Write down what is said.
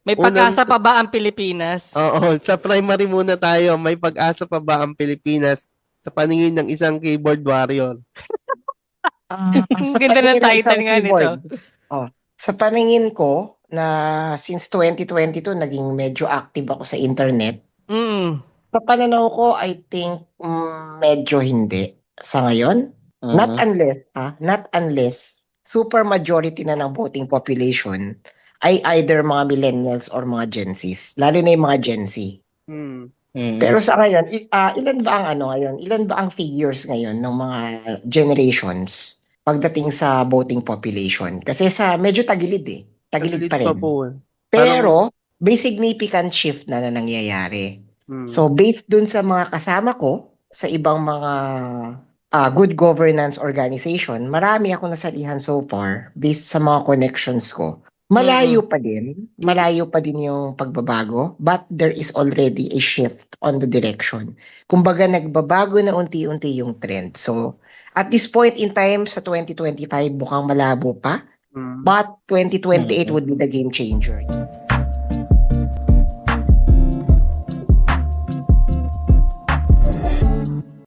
May pag-asa pa ba ang Pilipinas? Oo, sa primary muna tayo. May pag-asa pa ba ang Pilipinas sa paningin ng isang keyboard warrior? Ah, Ang sa ganda ng paningin ng title isang nga nito. keyboard, Oh, sa paningin ko na since 2022 naging medyo active ako sa internet. Mm. Sa pananaw ko, I think mm, medyo hindi sa ngayon. Not Mhm. unless, ah, not unless super majority na ng voting population ay either mga millennials or mga Gen Zs, lalo na yung mga Gen Z. Hmm. Mhm. Pero sa ngayon, ah, ilan ba ang ano ngayon? Ilan ba ang figures ngayon ng mga generations pagdating sa voting population? Kasi sa medyo tagilid eh. Tagilid, pa rin. po. eh. Pero may significant shift na na nangyayari. Hmm. So based dun sa mga kasama ko sa ibang mga ah, good governance organization, marami ako nasalihan so far based sa mga connections ko. Malayo pa din, malayo pa din yung pagbabago, but there is already a shift on the direction. Kumbaga nagbabago na unti-unti yung trend. So at this point in time sa 2025 mukhang malabo pa, Hmm. but 2028 Mhm. would be the game changer.